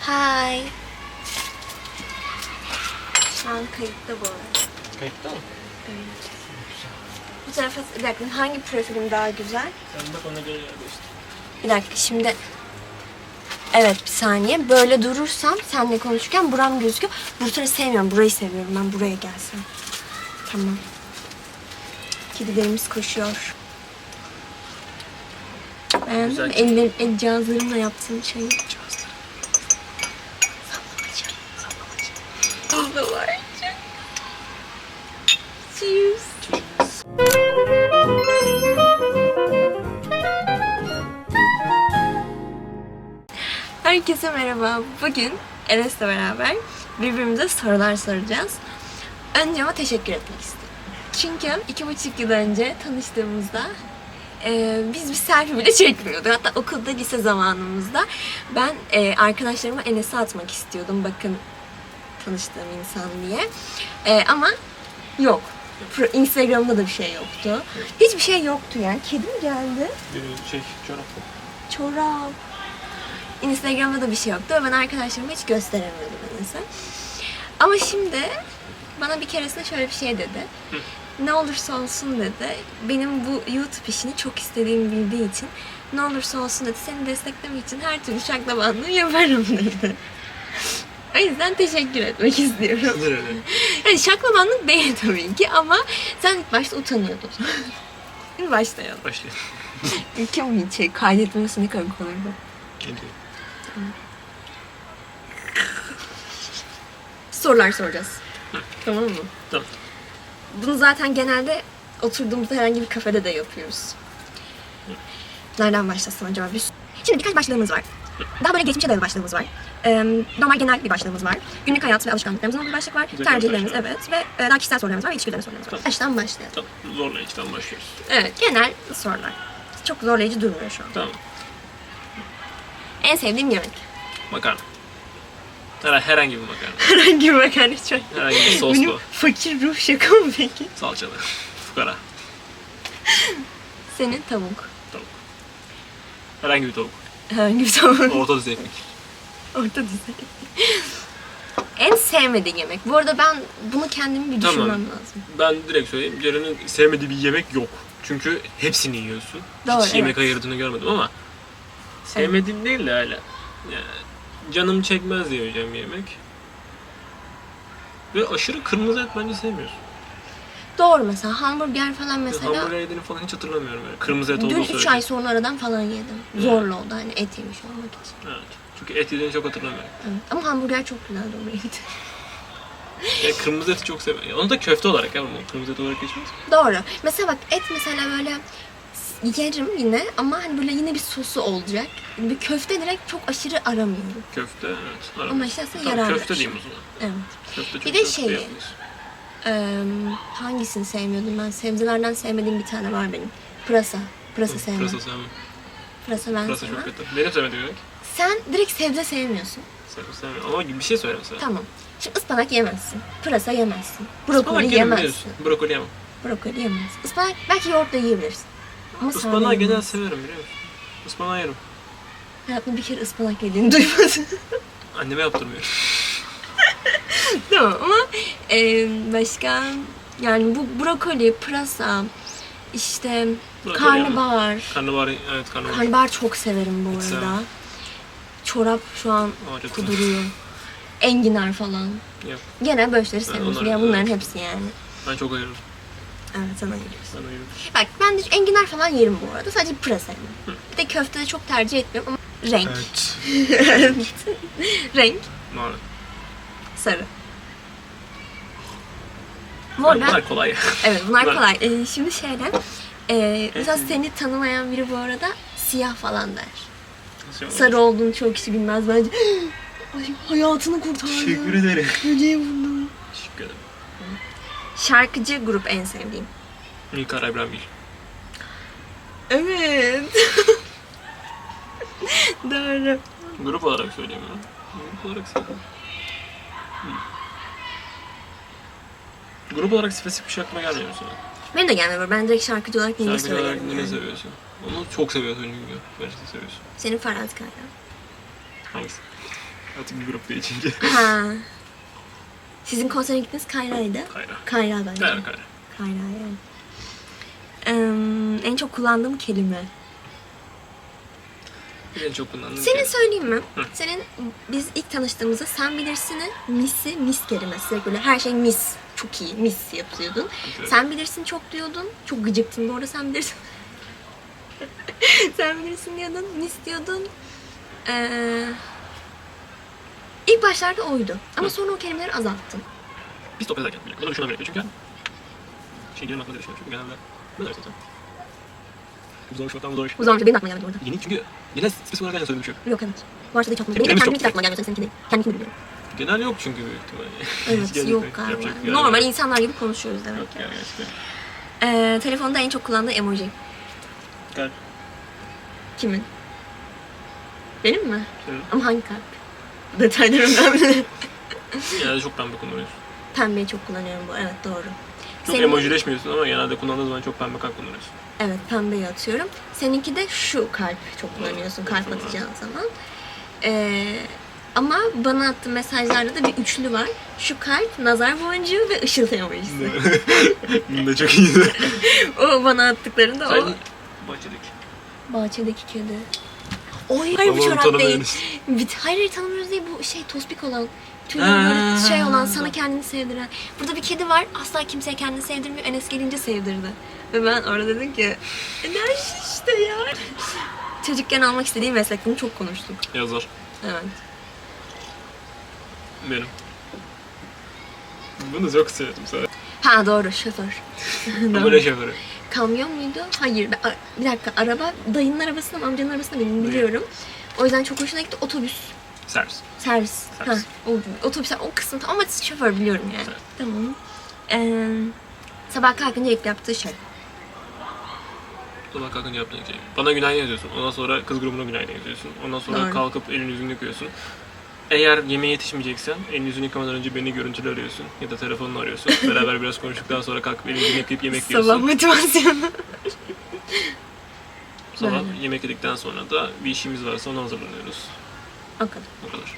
Hi. Şu an kayıtta bu arada. Kayıtta mı? Bu tarafa bir dakika hangi profilim daha güzel? Sen bak ona göre yer değiştir. Bir dakika şimdi Evet bir saniye. Böyle durursam seninle konuşurken buram gözüküyor. Burayı sevmiyorum. Burayı seviyorum. Ben buraya gelsem. Tamam. Kedilerimiz koşuyor. Beğendin Güzel. Ellerim, el cihazlarımla yaptığım şeyi. Herkese merhaba. Bugün Enes'le beraber birbirimize sorular soracağız. Önce ama teşekkür etmek istiyorum. Çünkü iki buçuk yıl önce tanıştığımızda e, biz bir selfie bile çekmiyorduk. Hatta okulda lise zamanımızda ben e, arkadaşlarıma Enes'e atmak istiyordum. Bakın tanıştığım insan diye. E, ama yok. Instagram'da da bir şey yoktu. Hiçbir şey yoktu yani. Kedim geldi. Bir şey çorap. Çorap. Instagram'da da bir şey yoktu ve ben arkadaşlarıma hiç gösteremiyordum Enes'e. Ama şimdi bana bir keresinde şöyle bir şey dedi. Ne olursa olsun dedi. Benim bu YouTube işini çok istediğimi bildiği için ne olursa olsun dedi. Seni desteklemek için her türlü şaklabanlığı yaparım dedi. O yüzden teşekkür etmek istiyorum. Yani şaklabanlık değil tabii ki ama sen ilk başta utanıyordun. Başlayalım. Başlayalım. Hiç şey kaydetmesi ne kadar kolaydı. Geliyor. Sorular soracağız. Tamam mı? Tamam. Bunu zaten genelde oturduğumuzda herhangi bir kafede de yapıyoruz. Nereden başlasam acaba? Bir... Şimdi birkaç başlığımız var. Daha böyle geçmişe dayalı başlığımız var. Ee, normal genel bir başlığımız var. Günlük hayat ve alışkanlıklarımızın bir başlık var. Güzel Tercihlerimiz başlık. evet ve e, daha kişisel sorularımız var ve içgüdülerine sorularımız var. Tamam. Baştan başlayalım. Tamam. Zorlayıcıdan başlıyoruz. Evet genel sorular. Çok zorlayıcı durmuyor şu an. Tamam. En sevdiğim yemek. Makarna. Her, herhangi bir makarna. Herhangi bir makarna hiç yok. Herhangi bir soslu. Benim fakir ruh şaka mı peki? Salçalı. Fukara. Senin tavuk. Tavuk. Herhangi bir tavuk. Herhangi bir tavuk. Orta düzey ekmek. Orta düzey. en sevmediğin yemek. Bu arada ben bunu kendimi bir Tamam. düşünmem lazım. Ben direkt söyleyeyim. Ceren'in sevmediği bir yemek yok. Çünkü hepsini yiyorsun. Doğru, Hiç yemek evet. ayırdığını görmedim ama sevmediğim değil de hala. Yani canım çekmez diyeceğim yemek. Ve aşırı kırmızı et bence sevmiyorsun. Doğru mesela hamburger falan mesela. Hamburger yediğini falan hiç hatırlamıyorum yani. Kırmızı et olduğu Dün 3 sürece. ay sonra aradan falan yedim. Zorla oldu hani et yemiş olmak için. Evet. Çünkü et yediğini çok hatırlamıyorum. Evet. Ama hamburger çok güzeldi oraya gitti. Kırmızı eti çok seviyorum. Onu da köfte olarak ya. Kırmızı et olarak geçmez. Doğru. Mesela bak et mesela böyle yerim yine ama hani böyle yine bir sosu olacak. Yani bir köfte direkt çok aşırı aramıyorum. Köfte evet. Aramız. Ama işte aslında Tamam, köfte bir diyeyim o zaman. Evet. Köfte çok Bir de yapılır. Ee, hangisini sevmiyordum ben? Sebzelerden sevmediğim bir tane var benim. Pırasa. Pırasa sevmem. Pırasa sevmem. Pırasa ben Pırasa sevmem. çok kötü. Benim sevmediğim yemek. Sen direkt sebze sevmiyorsun. Sevmem, sevmem. Ama bir şey söyle mesela. Tamam. Şimdi ıspanak yemezsin. Pırasa yemezsin. Brokoli yemezsin. Brokoli yemem. Brokoli yemezsin. Ispanak belki yoğurtla yiyebilirsin. Ama Ispanağı sade genel severim biliyor musun? Ispanağı yerim. Hayatımda bir kere ıspanak yediğini duymadım. Anneme yaptırmıyorum. tamam ama e, başka yani bu brokoli, pırasa, işte Brokoli karnabahar. Karnabahar, evet karnabahar. Karnabahar çok severim bu Hiç arada. sevmem. Çorap şu an çok kuduruyor. Enginar falan. Yok. Genel böyle şeyleri Ben seviyorsun. onları- Yani bunların hepsi yani. Ben çok ayırırım. Evet sana geliyorsun. Ben ayırırım. Bak ben de enginar falan yerim bu arada. Sadece pırasa yemem. Bir de köfte de çok tercih etmiyorum ama renk. Evet. renk Mavi. sarı. Mor ben... Bunlar kolay. Evet bunlar Bunlar- kolay. Ee, şimdi şeyler... E, mesela seni tanımayan biri bu arada siyah falan der. Sarı olduğunu çok kişi bilmez bence. Ay, hayatını kurtardı. Teşekkür ederim. Böceği vurdu. Şarkıcı grup en sevdiğim. Nilkara İbrahimgil. Evet. Doğru. Grup olarak söyleyeyim ya. Grup olarak söyleyeyim. Hmm. Grup olarak spesifik bir şey aklıma gelmiyor mesela. Benim de gelmiyor. Ben direkt şarkıcı olarak Nil'i Şarkıcı olarak söylerim. ne seviyorsun? Onu çok seviyorsun çünkü. Gerçekten seviyorsun. Senin Farhat Kaya. Hangisi? Artık bir grupta içince. Ha. Sizin konsere gittiniz Kayra'ydı. Kayra. Kayra bence. Kayra kayra. Kayra evet. Em, en çok kullandığım kelime. En çok kullandığım Senin kelime. söyleyeyim mi? Hı. Senin biz ilk tanıştığımızda sen bilirsinin misi mis kelimesi. Böyle her şey mis. Çok iyi mis yapıyordun. Evet. Sen bilirsin çok diyordun. Çok gıcıktın bu arada sen bilirsin. sen bilirsin diyordun. Mis diyordun. Ee, ilk başlarda oydu. Ama Hı. sonra o kelimeleri azalttın. Biz sohbet ederken bile. Bu da şuna gerekiyor çünkü şey diyorum aklıma düşünüyorum çünkü genelde ne dersin sen? Bu zor şoktan bu zor. Bu zaman benim aklıma gelmedi orada. Yeni çünkü genel spesifik olarak yani söylediğim bir şey yok. Yok evet. Varsa da hiç aklıma Tepkilerimiz Benim kendim hiç aklıma gelmiyor. Seninki değil. Kendimkini biliyorum. Genel yok çünkü büyük ihtimalle. Evet yok galiba. bir yer Normal insanlar gibi konuşuyoruz demek Yok ki. yani gerçekten. Ee, telefonda en çok kullandığı emoji. Kalp. Kimin? Benim mi? Senin. Ama hangi kalp? Detaylar önemli. Genelde çok pembe kullanıyorsun. Pembeyi çok kullanıyorum bu. Evet doğru. Çok Senin- emojileşmiyorsun ama genelde kullandığın zaman çok pembe kalp kullanıyorsun. Evet pembeyi atıyorum. Seninki de şu kalp çok kullanıyorsun kalp atacağın zaman. Ee, ama bana attığın mesajlarda da bir üçlü var. Şu kalp, nazar boncuğu ve ışıltı emojisi. Bunu da çok iyiydi. o bana attıklarında o Sen bahçedeki. bahçedeki kedi. Oy hayır bu Ama onu çorap değil. tanımıyoruz. Bit hayır hayır tanımıyoruz değil bu şey tospik olan. Tüyleri Ha. böyle şey olan sana kendini sevdiren. Burada bir kedi var asla kimseye kendini sevdirmiyor. Enes gelince sevdirdi. Ve ben orada dedim ki enerji işte ya. Çocukken almak istediğim meslek bunu çok konuştuk. Yazar. Evet. Benim. Bunu çok sevdim sana. Ha doğru şoför. Doğru. ne şoförü? Kamyon muydu? Hayır. ben- bir dakika araba dayının arabasına mı amcanın arabasına benim biliyorum. O yüzden çok hoşuna gitti. Otobüs. Servis. Servis. Servis. Ha, o, otobüs o kısım ama şoför biliyorum yani. Evet. Tamam. Ee, sabah kalkınca ilk yaptığı şey. Sabah kalkınca yaptığın şey. Bana günaydın yazıyorsun. Ondan sonra kız grubuna günaydın yazıyorsun. Ondan sonra Doğru. kalkıp elini yüzünü yıkıyorsun. Eğer yemeğe yetişmeyeceksen elini yüzünü yıkamadan önce beni görüntülü arıyorsun ya da telefonla arıyorsun. Beraber biraz konuştuktan sonra kalkıp elini yüzünü yıkayıp yemek Sabah yiyorsun. motivasyonu. Sabah yemek yedikten sonra da bir işimiz varsa ona hazırlanıyoruz. o kadar. O kadar.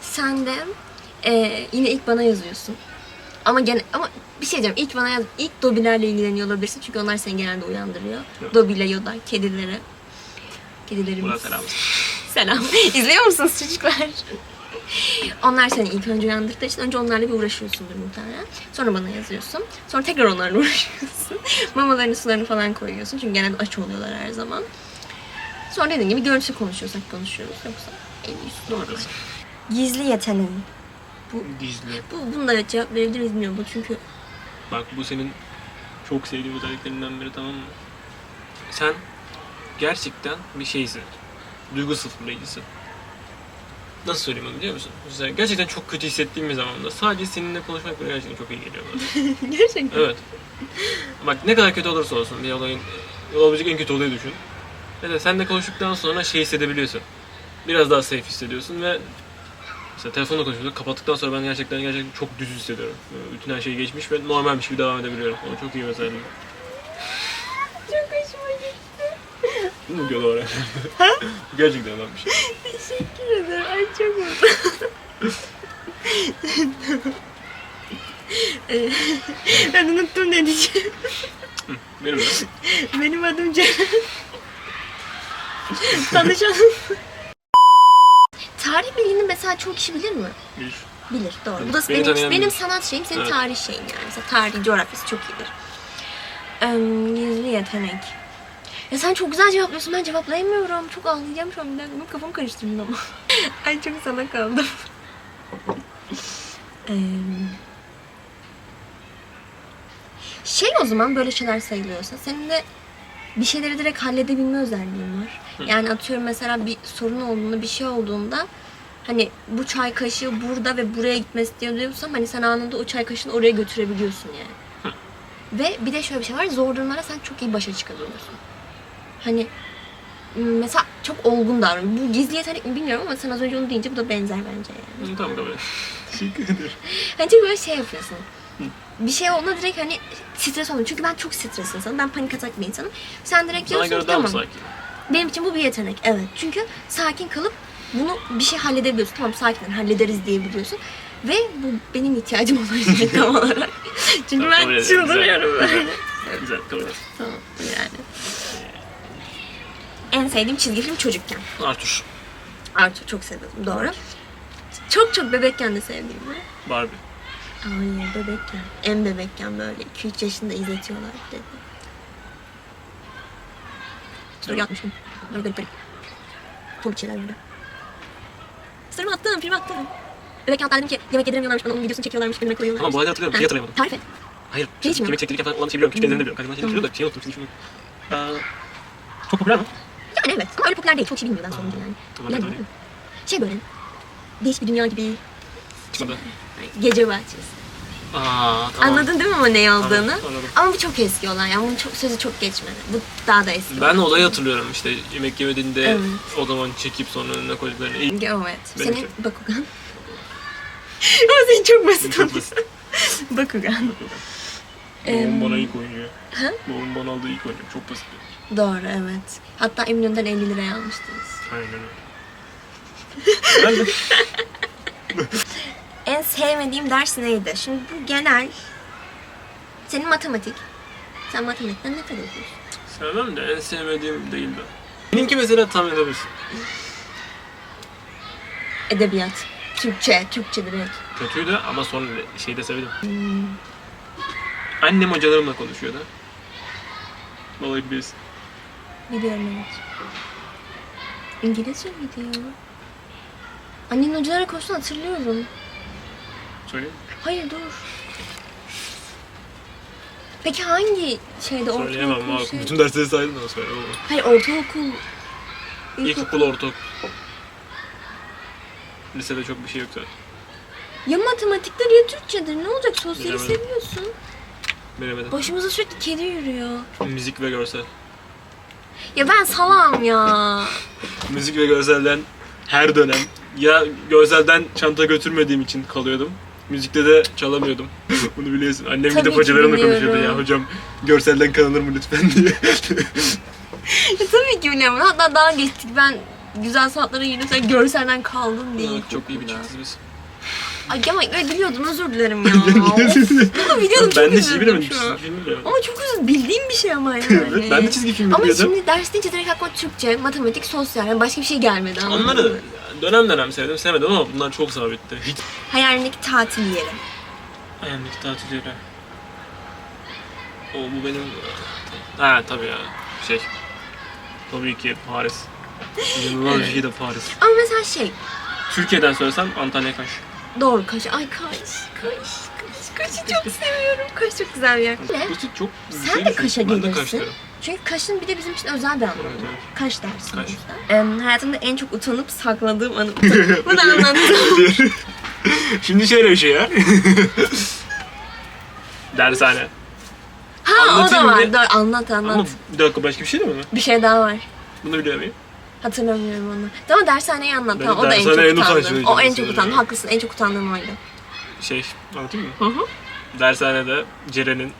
Sen de ee, yine ilk bana yazıyorsun. Ama gene ama bir şey diyeceğim. İlk bana yaz. İlk Dobilerle ilgileniyor olabilirsin. Çünkü onlar seni genelde uyandırıyor. Evet. Dobi ile Yoda, kedileri. Kedilerimiz. Buna selam. Selam. İzliyor musunuz çocuklar? Onlar seni ilk önce uyandırdığı için önce onlarla bir uğraşıyorsundur muhtemelen. Sonra bana yazıyorsun. Sonra tekrar onlarla uğraşıyorsun. Mamalarını sularını falan koyuyorsun. Çünkü genelde aç oluyorlar her zaman. Sonra dediğim gibi görüntü konuşuyorsak konuşuyoruz. Yoksa en iyisi normal. Gizli yeteneğin. Gizli. Bu, bunu da cevap verebiliriz bilmiyorum. Bu çünkü Bak bu senin çok sevdiğin özelliklerinden biri tamam mı? Sen gerçekten bir şeysin. Duygu sıfırlayıcısın. Nasıl söyleyeyim onu biliyor musun? Mesela gerçekten çok kötü hissettiğim bir zamanda sadece seninle konuşmak bana gerçekten çok iyi geliyor bana. gerçekten. evet. Bak ne kadar kötü olursa olsun bir olayın olabilecek en kötü olayı düşün. Mesela seninle konuştuktan sonra şey hissedebiliyorsun. Biraz daha safe hissediyorsun ve Mesela telefonla konuşuyoruz. Kapattıktan sonra ben gerçekten gerçekten çok düz hissediyorum. Bütün her şey geçmiş ve normalmiş gibi devam edebiliyorum. O çok iyi mesela. Çok hoşuma gitti. Mu doğru? Bu gerçekten bir şey. Teşekkür ederim. Ay çok mutlu. Ben unuttum ne diyeceğim. Benim de. Benim adım Ceren. Tanışalım. Tarih bilgini mesela çoğu kişi bilir mi? Bir. Bilir, doğru. Evet, Bu da beni benim, tanıyan benim bilir. sanat şeyim, senin Evet. tarih şeyin yani. Mesela tarih, coğrafyası çok iyidir. Ee, gizli yetenek. Ya sen çok güzel cevaplıyorsun, ben cevaplayamıyorum. Çok ağlayacağım şu an bir dakika. Kafamı ama. Ay çok sana kaldım. Ee, şey o zaman böyle şeyler sayılıyorsa senin de bir şeyleri direkt halledebilme özelliğin var. Yani atıyorum mesela bir sorun olduğunda, bir şey olduğunda hani bu çay kaşığı burada ve buraya gitmesi diye diyorsam hani sen anında o çay kaşığını oraya götürebiliyorsun yani. Ve bir de şöyle bir şey var. Zor durumlara sen çok iyi başa çıkabiliyorsun. Hani mesela çok olgun davran. Bu gizli yetenek mi bilmiyorum ama sen az önce onu deyince bu da benzer bence yani. Hı, Tamam et. Teşekkür ederim. Hani çünkü böyle şey yapıyorsun. Bir şey olduğunda direkt hani stres olmuyor. Çünkü ben çok stresli insanım. Ben panik atak bir insanım. Sen direkt Sana diyorsun göre ki daha mı tamam. sakin? Benim için bu bir yetenek. Evet. Çünkü sakin kalıp bunu bir şey halledebiliyorsun. Tamam sakin hallederiz diyebiliyorsun. Ve bu benim ihtiyacım olan şey tam olarak. Çünkü Kabul ben ederim. çıldırıyorum Güzel, böyle. Güzel, güzel kabul ederim. Tamam yani. En sevdiğim çizgi film çocukken. Arthur, Arthur çok seviyordum doğru. Çok çok bebekken de sevdiğim mi? Barbie. Hayır bebekken. En bebekken böyle 2-3 yaşında izletiyorlar dedi. Story atmışım. Böyle garip garip. Komik şeyler burada. Story'mi attım, film attım. Bebekken hatta dedim ki yemek yediremiyorlarmış bana onun videosunu çekiyorlarmış önüme koyuyorlarmış. Ama bu olayı hatırlıyorum, Ha, şeyi hatırlayamadım. Tarif et. Hayır, Şey hiç mi? yemek çektirirken falan olan şeyi biliyorum. Küçük ellerini biliyorum. Kaçmadan şeyini biliyorum da şeyi unuttum. Şunu. Ee, çok popüler mi? Evet ama öyle popüler değil. Çok şey bilmiyor ben sorunca yani. Tamam, Yani, tabii. şey böyle değişik bir dünya gibi Çıkmadı. gece bahçesi. Aa, tamam. Anladın değil mi ama ne olduğunu? Anladım, anladım. Ama bu çok eski olan yani bunun çok, sözü çok geçmedi. Bu daha da eski. Ben olayı hatırlıyorum işte yemek yemediğinde Evet. o zaman çekip sonra önüne koyduklarını. Evet. Benimki. Senin Bakugan. Ama senin çok basit Çok basit. Bakugan. Babam Em, bana ilk oyuncu. Ha? Babam bana aldığı ilk oyuncu. Çok basit. Doğru evet. Hatta Eminönü'nden 50 liraya almıştınız. Aynen öyle. ben de En sevmediğim ders neydi? Şimdi bu genel. Senin matematik. Sen matematikten nefret ediyorsun. sevmem de en sevmediğim değil de. Benimki mesela tahmin edebilirsin. Edebiyat. Türkçe. Türkçe direkt. Kötüydü ama sonra şeyde sevdim. Annem hocalarımla konuşuyordu. Vallahi bilirsin. Biliyorum evet. İngilizce miydi ya? Annenin hocalara konuştuğunu hatırlıyorum. Söyleyeyim. Hayır dur. Peki hangi şeyde Söyleyemem ortaokul ama şey? bütün dersleri saydım da söyle oğlum. Hayır ortaokul. İlkokul, ortaokul. Lisede çok bir şey yok zaten. Ya matematiktir ya Türkçedir. Ne olacak? Sosyali Bilemedim. seviyorsun. Bilemedim. Başımıza sürekli kedi yürüyor. Müzik ve görsel. Ya ben salam ya. Müzik ve görselden her dönem ya görselden çanta götürmediğim için kalıyordum. Müzikte de çalamıyordum. Bunu biliyorsun. Annem Tabii gidip ki hocalarımla konuşuyordu biliyorum. ya hocam görselden kalınır mı lütfen diye. Ya tabii ki biliyorum. Hatta daha geçtik. Ben güzel saatlere yürüdüm. Sen görselden kaldın diye. Çok iyi bir çiftiz biz. Ay ama biliyordum özür dilerim ya. bunu biliyordum çok ben de şey üzüldüm bilemedim. şu an. Çizgi film bilemedim. Ama çok üzüldüm. Bildiğim bir şey ama yani. Evet, ben de çizgi film Ama biliyordum. şimdi ders deyince direkt aklıma Türkçe, matematik, sosyal. Yani başka bir şey gelmedi anladın Onları mı? dönem dönem sevdim sevmedim ama bunlar çok sabitti. Hiç Hayalindeki tatil yeri. Ayağımdaki tatil yeri. O bu benim... Ha tabii ya. Şey. Tabii ki Paris. İnanılmaz bir şey de Paris. Ama mesela şey, Türkiye'den söylesem Antalya Kaş. Doğru Kaş. Ay Kaş, Kaş, Kaş. Kaş'ı çok seviyorum. Kaş çok güzel bir yer. Bu çok Sen şey de. Kaş'a Ben de gelirsin. Kaş derim. Çünkü Kaş'ın bir de bizim için özel bir anlamı var. evet. Kaş dersi Kaş. Em, hayatımda en çok utanıp sakladığım anım. Bunu anlattım. Şimdi şöyle bir şey ya. Dershane. ha o da Anlatayım var. Dur, anlat anlat. Ama bir dakika başka bir şey de mi? Bir şey daha var. Bunu biliyor muyum? Hatırlamıyorum onu. Tamam dershaneyi anlat. Ben Tamam, o da en çok dershane en utandığım. utanç O en verici çok utandığım. Haklısın. En çok utandığım oydu. Şey anlatayım mı? Hı hı. Dershanede Ceren'in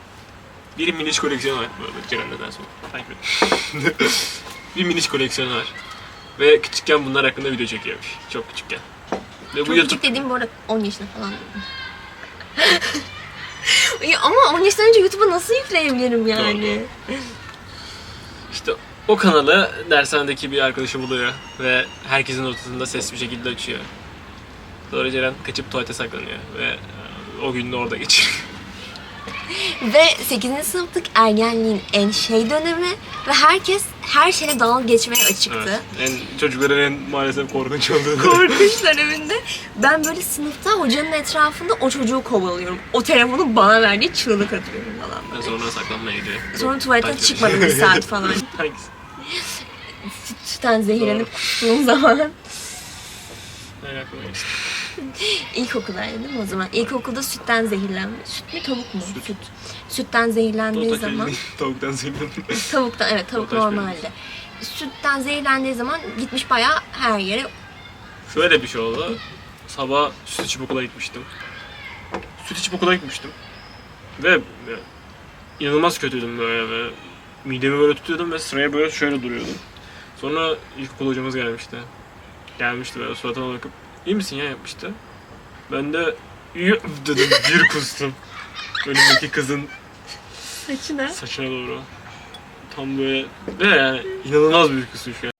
bir miniş koleksiyonu var. Böyle Ceren neden sonra takip bir miniş koleksiyonu var. Ve küçükken bunlar hakkında video çekiyormuş. Çok küçükken. Ve bu Çok YouTube küçük dediğim bu arada 10 yaşında falan. ya ama 10 yaşından önce YouTube'a nasıl yükleyebilirim yani? işte o kanalı dershanedeki bir arkadaşı buluyor ve herkesin ortasında ses bir şekilde açıyor. Sonra Ceren kaçıp tuvalete saklanıyor ve e, o gününü orada geçiriyor. Ve 8. sınıflık ergenliğin en şey dönemi ve herkes her şeyle dalga geçmeye açıktı. evet. En, çocukların en maalesef korkunç olduğu. Korkunç döneminde ben böyle sınıfta hocanın etrafında o çocuğu kovalıyorum. O telefonu bana verdiği çığlık atıyorum falan. Ve sonra saklanmaya gidiyor. Sonra tuvaletten çıkmadım bir saat falan. Hangisi? Sütten zehirlenip kustuğum zaman. İlkokuldaydı değil mi o zaman? İlkokulda sütten zehirlenme. Süt mü tavuk mu? Süt. Süt. Sütten zehirlendiği Tavuktan zaman. Tavuktan zehirlen. Tavuktan evet tavuk taş normalde. Sütten zehirlendiği zaman gitmiş bayağı her yere. Şöyle bir şey oldu. Sabah süt içip okula gitmiştim. Süt içip okula gitmiştim. Ve e, inanılmaz kötüydüm böyle ve midemi böyle tutuyordum ve sıraya böyle şöyle duruyordum. Sonra ilkokul hocamız gelmişti. Gelmişti böyle suratıma bakıp iyi misin ya yapmıştı. Ben de dedim bir kustum. Önümdeki kızın Saçına. saçına doğru. Tam böyle ve yani inanılmaz bir kusuş ya.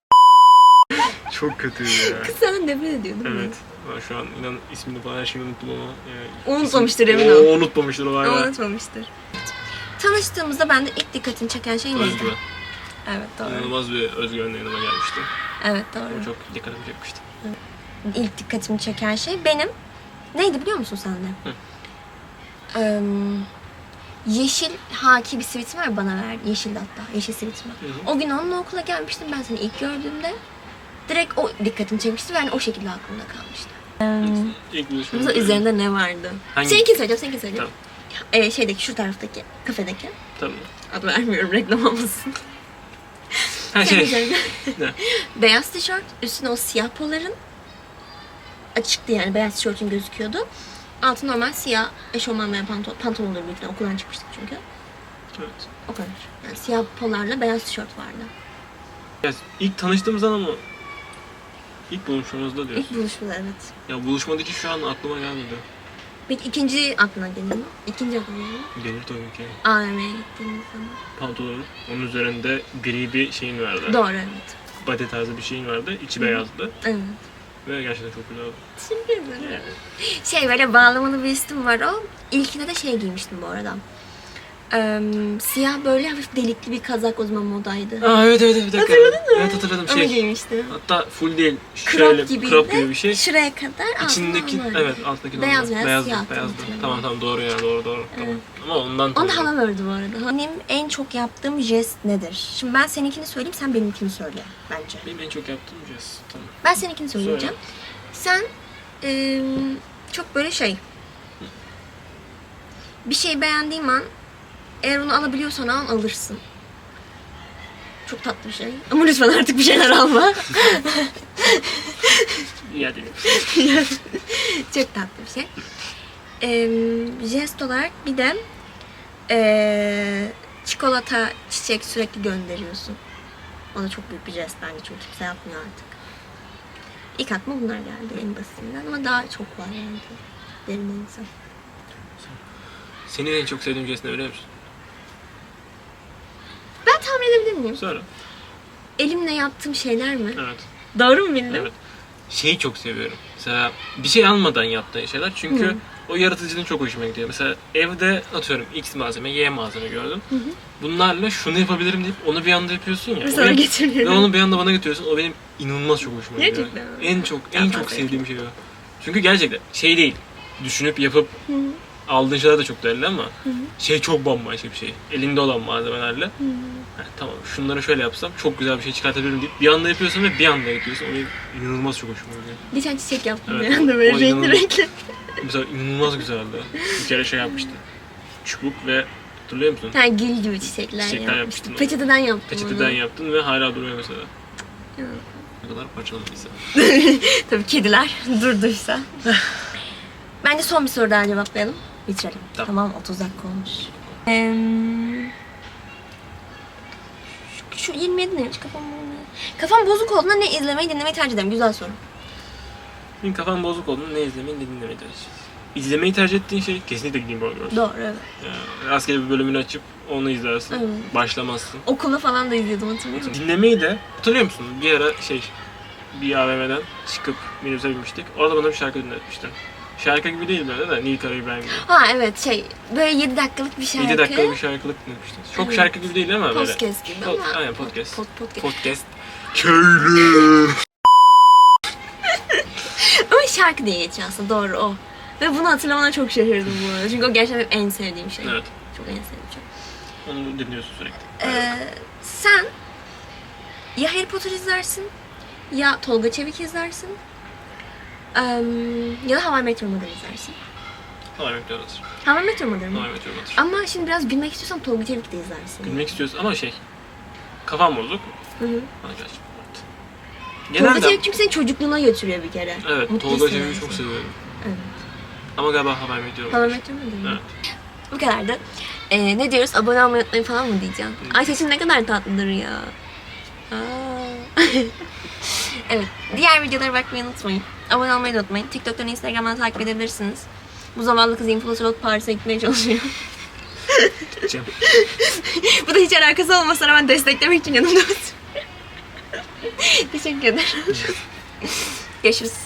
Çok kötüydü ya. Kız senden nefret ediyor değil mi? Evet. Ben şu an inan ismini falan her şeyi unuttum ama yani Unutmamıştır isim- emin ol. O unutmamıştır O hala. unutmamıştır. Tanıştığımızda bende ilk dikkatini çeken şey neydi? Özgüven. Evet doğru. İnanılmaz bir özgüvenle yanıma gelmişti. Evet O doğru. çok dikkatimi çekmişti. İlk dikkatimi çeken şey benim neydi biliyor musun sen de? Hı. Eee, yeşil haki bir sivitim var bana verdi. Yeşildi hatta. Yeşil sivitim var. Hı hı. O gün onunla okula gelmiştim. Ben seni ilk gördüğümde direkt o dikkatimi çekmişti ve yani o şekilde aklımda kalmıştı. İlk buluşmamızda. Mesela üzerinde ne vardı? Hangi- Seninkini söyleyeceğim, seninkini söyleyeceğim. Ee, şeydeki, şu taraftaki, kafedeki. Tamam. Adı vermiyorum, reklam olmasın. Ha şey. Ne? beyaz tişört, üstüne o siyah poların açıktı yani beyaz tişörtün gözüküyordu. Altı normal siyah eşofman veya pantolon, pantolon olur büyük ihtimalle. okuldan çıkmıştık çünkü. Evet. O kadar. Yani siyah polarla beyaz tişört vardı. Ya ilk tanıştığımız an ama ilk buluşmamızda diyoruz. İlk buluşmada evet. Ya buluşmadaki şu an aklıma gelmedi. Peki ikinci aklına geliyor mu? İkinci aklına geliyor mu? Gelir tabii ki. AVM'ye gittiğimiz zaman. Pantolonun onun üzerinde gri bir şeyin vardı. Doğru evet. Body tarzı bir şeyin vardı. İçi beyazdı. Evet. Ve gerçekten çok güzeldi. Teşekkür ederim. Şey böyle bağlamalı bir üstüm var o. İlkinde de şey giymiştim bu arada. Ee, siyah böyle hafif delikli bir kazak o zaman modaydı. Aa evet evet bir dakika. Hatırladın mı? Evet hatırladım. Onu Şey, giymiştim. hatta full değil. Şöyle Crop gibi. crop gibi bir şey. Şuraya kadar İçindeki vardı. evet alttaki Beyaz normal. beyaz, siyahtı beyazdı. hatırladım. Tamam tamam doğru ya doğru doğru. Tamam. Ama ondan Onu da tanıyorum. halam ördü bu arada. Benim en çok yaptığım jest nedir? Şimdi ben seninkini söyleyeyim, sen benimkini söyle bence. Benim en çok yaptığım jest. Tamam. Ben seninkini söyleyeceğim. Sen eee, çok böyle şey bir şey beğendiğim an eğer onu alabiliyorsan al alırsın. Çok tatlı bir şey. Ama lütfen artık bir şeyler alma. İyi hadi. çok tatlı bir şey. Eee jest olarak bir de eee, çikolata, çiçek sürekli gönderiyorsun. O da çok büyük bir jest bence çünkü kimse yapmıyor artık. İlk aklıma bunlar geldi en basitinden ama daha çok var yani. Derin insan. Senin en çok sevdiğin jest ne biliyor musun? Ben tahmin edebilir miyim? Söyle. Elimle yaptığım şeyler mi? Evet. Doğru mu bildim? Evet. Şeyi çok seviyorum. Mesela bir şey almadan yaptığın şeyler. Çünkü Hı. o yaratıcılığın çok hoşuma gidiyor. Mesela evde atıyorum X malzeme, Y malzeme gördüm. hı. Bunlarla şunu yapabilirim deyip onu bir anda yapıyorsun ya. Sana getiriyorum. Ve onu bir anda bana getiriyorsun. O benim inanılmaz çok hoşuma gidiyor. Gerçekten mi? En çok en Yapma çok sevdiğim şey o. Çünkü gerçekten şey değil. Düşünüp yapıp Hı hı. Aldığın şeyler de çok değerli ama hı. şey çok bambaşka bir şey. Elinde olan malzemelerle. Ha, tamam şunları şöyle yapsam çok güzel bir şey çıkartabilirim deyip bir anda yapıyorsun ve bir anda yapıyorsun. O benim inanılmaz çok hoşuma gidiyor. Bir tane çiçek yaptım Evet, bir anda böyle renkli inanılmaz. renkli. Mesela inanılmaz güzeldi. Bir kere şey yapmıştı. Çubuk ve hatırlıyor musun? Tane gül gibi çiçekler, Çiçekler yapmıştım. yapmıştın. Peçeteden yaptım Peçeteden onu. yaptın ve hala duruyor mesela. Evet. Ne kadar parçaladıysa. Tabii kediler durduysa. Bence son bir soru daha cevaplayalım. Bitirelim. Tamam. Tamam, 30 dakika olmuş. Şu, şu 27 neymiş kafam bozuk. Kafam bozuk olduğunda ne izlemeyi dinlemeyi tercih ederim. Güzel soru. Benim kafam bozuk olduğunda ne izlemeyi ne dinlemeyi tercih ediyorsun? İzlemeyi tercih ettiğin şey kesinlikle Game Boy Girls. Doğru evet. Yani rastgele bir bölümünü açıp onu izlersin. Evet. Başlamazsın. Okulda falan da izliyordum hatırlıyor musun? Dinlemeyi de hatırlıyor musun? Bir ara şey bir AVM'den çıkıp minibüse binmiştik. Orada bana bir şarkı dinletmiştin. Şarkı gibi değil böyle de Nil Kara'yı ben gibi. Ha evet şey böyle 7 dakikalık bir şarkı. 7 dakikalık bir şarkılık dinletmiştin. Çok Evet. şarkı gibi değil ama böyle. Podcast gibi Pod- ama. aynen podcast. Pod, podcast. Podcast. Köylü. Ama şarkı diye geçiyor aslında doğru o. Ve bunu hatırlamana çok şaşırdım bu arada. Çünkü o gerçekten benim en sevdiğim şey. Evet. Çok en sevdiğim şey. Onu dinliyorsun sürekli. Ee, sen ya Harry Potter izlersin ya Tolga Çevik izlersin eee, ya da How I Met Your Mother izlersin. Hala bekliyoruz. How I Met Your Mother mı? Hala bekliyoruz. Ama şimdi biraz bilmek istiyorsan Tolga Çevik de izlersin. Gülmek istiyorsun ama şey. Kafam bozuk. Hı hı. Bana. Tolga Çevik çünkü seni çocukluğuna götürüyor bir kere. Evet, Mutlu Tolga Çevik'i çok seviyorum. Evet. Ama galiba haber ediyorum. How I Met Your Mother? Evet. Bu kadardı. Ee, ne diyoruz? Abone olmayı unutmayın falan mı diyeceğim? Ay sesin ne kadar tatlıdır ya. Aa. Evet. Diğer videolara bakmayı unutmayın. Abone olmayı da unutmayın. TikTok'tan Instagram'dan takip edebilirsiniz. Bu zavallı kız influencer olup Paris'e gitmeye çalışıyor. Bu da hiç alakası olmasa rağmen desteklemek için yanımda. Teşekkür ederim. Görüşürüz.